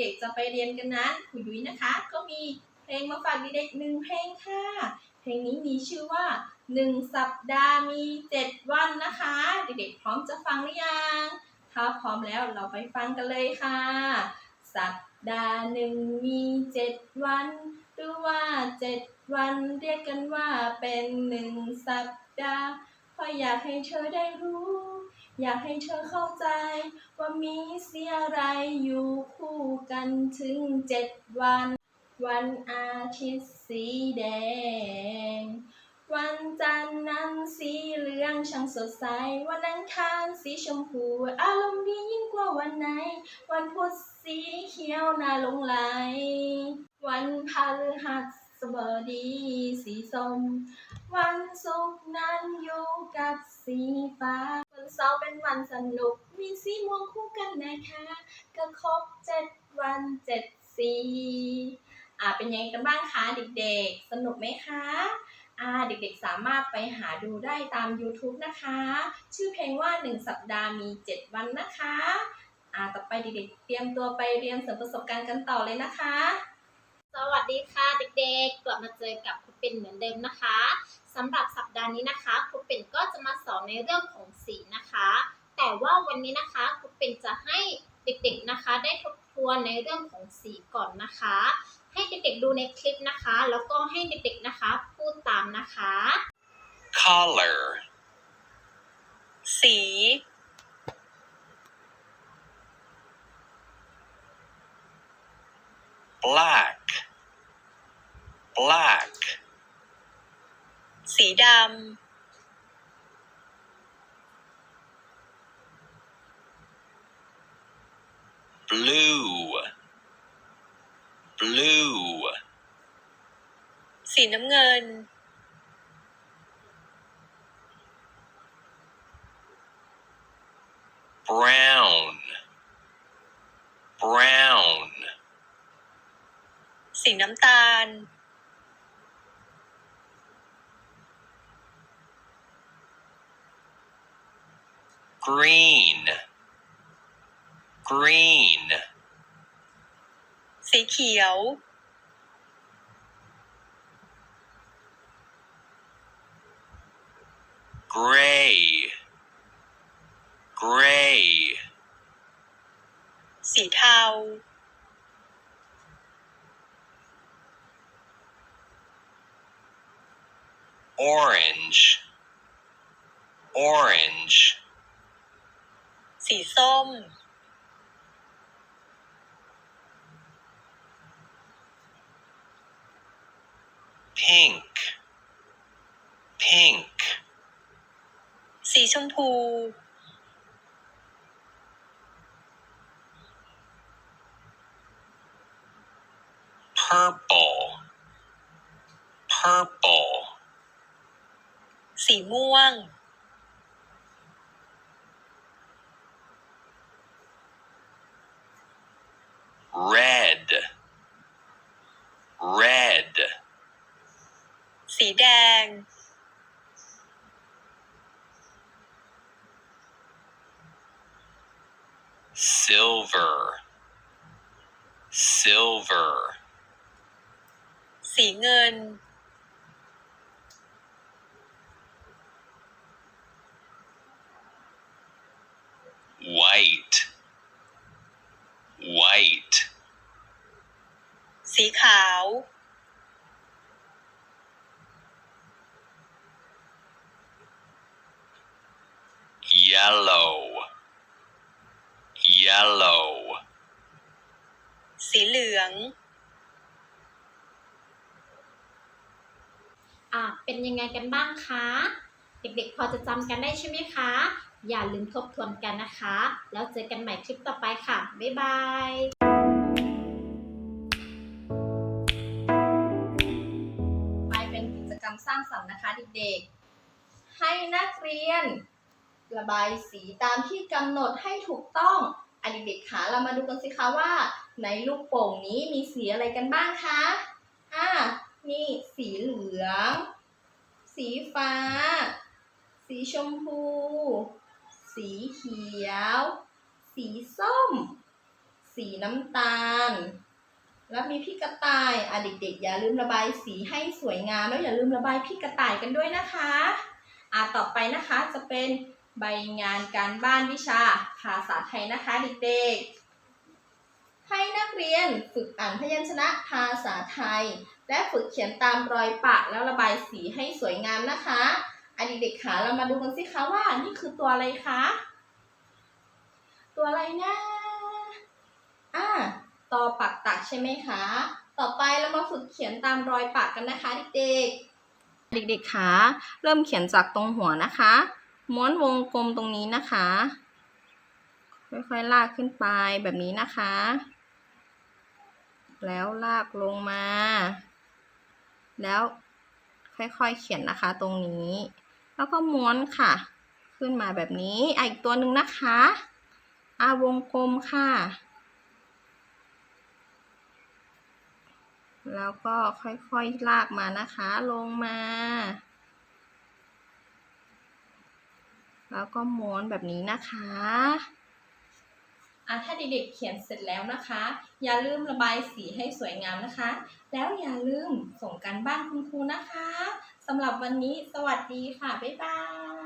เด็กๆจะไปเรียนกันนั้นครูยุ้ยนะคะ ก็มีเพลงมาฝากเด็กๆหนึ่งเพลงค่ะ เพลงนี้มีชื่อว่าหนึ่งสัปดาห์มีเจ็ดวันนะคะ เด็กๆพร้อมจะฟังหรือยัง ถ้าพร้อมแล้วเราไปฟังกันเลยค่ะ สัปดาห์หนึ่งมีเจ็ดวันหรือว่าเจ็ดวันเรียกกันว่าเป็นหนึ่งสัปดาห์เพราะอยากให้เธอได้รู้ อยากให้เธอเข้าใจ ว่ามีเสียอะไรอยู่คู่กันถึงเจ็ดวัน วันอาทิตย์สีแดง วันจันทร์นั้นสีเหลืองช่างสดใส วันอังคารสีชมพู อารมณ์ดียิ่งกว่าวันไหน วันพุธสีเขียวน่าหลงไหล วันพฤหัส สบดีสีส้มวันศุกร์นั้นอยู่กับสีฟ้า วันเสาร์เป็นวันสนุก มีสีม่วงคู่กันนะคะก็ครบเจ็ดวันเจ็ดสีอ่าเป็นยังไงกันบ้างคะเด็กๆ สนุกไหมคะอ่าเด็กๆสามารถไปหาดูได้ตาม YouTube นะคะ ชื่อเพลงว่า 1 สัปดาห์มี 7 วันนะคะอ่าต่อไปเด็กๆเตรียมตัวไปเรียนเสริมประสบการณ์กันต่อเลยนะคะ สวัสดีค่ะเด็กๆ กลับมาเจอกับครูปิ่นเหมือนเดิมนะคะสำหรับสัปดาห์นี้นะคะครูปิ่นก็จะมาสอนในเรื่องของสีนะคะ แต่ว่าวันนี้นะคะครูปิ่นจะให้เด็กๆนะคะ ได้ทบทวนในเรื่องของสีก่อนนะคะ ให้เด็กๆดูในคลิปนะคะ แล้วก็ให้เด็กๆนะคะพูดตามนะคะ color สี black black สีด blue blue ำสีน้ำเงิน brown brown สีน้ำตาล green green สีเขียว gray gray สีเทา orange orange สีส้ม pink pink สีชมพู purple purple สีม่วง red red สีแดง silver silver สีเงิน สีขาว yellow yellow สีเหลือง อะ เป็นยังไงกันบ้างคะ เด็กๆ พอจะจำกันได้ใช่ไหมคะ อย่าลืมทบทวนกันนะคะ แล้วเจอกันใหม่คลิปต่อไปค่ะ บ๊ายบายางสรรค์นะคะเด็กๆ ให้นักเรียน ระบายสีตามที่กำหนดให้ถูกต้องอะเด็กๆคะเรามาดูกันสิคะว่าในลูกโป่งนี้มีสีอะไรกันบ้างคะ อ่า นี่สีเหลือง สีฟ้า สีชมพู สีเขียว สีส้ม สีน้ำตาล แล้วมีพี่กระต่ายอะเด็กๆ อย่าลืมระบายสีให้สวยงาม แล้วอย่าลืมระบายพี่กระต่ายกันด้วยนะคะอะต่อไปนะคะจะเป็นใบงานการบ้านวิชาภาษาไทยนะคะเด็กๆ ให้นักเรียนฝึกอ่านพยัญชนะภาษาไทย และฝึกเขียนตามรอยปะแล้วระบายสีให้สวยงามนะคะอะเด็กๆคะเรามาดูกันสิคะว่านี่คือตัวอะไรคะ ตัวอะไรนะอ่า ตอปักตักใช่ไหมคะ ต่อไปเรามาฝึกเขียนตามรอยปากกันนะคะเด็กๆ เด็กๆคะเริ่มเขียนจากตรงหัวนะคะ ม้วนวงกลมตรงนี้นะคะ ค่อยๆลากขึ้นไปแบบนี้นะคะ แล้วลากลงมา แล้วค่อยๆเขียนนะคะตรงนี้ แล้วก็ม้วนค่ะ ขึ้นมาแบบนี้อ,อีกตัวหนึ่งนะคะอาวงกลมค่ะ แล้วก็ค่อยๆลากมานะคะ ลงมา แล้วก็ม้วนแบบนี้นะคะอะถ้าเด็กๆเขียนเสร็จแล้วนะคะ อย่าลืมระบายสีให้สวยงามนะคะ แล้วอย่าลืมส่งกันบ้านคุณครูนะคะสำหรับวันนี้สวัสดีค่ะ บ๊ายบาย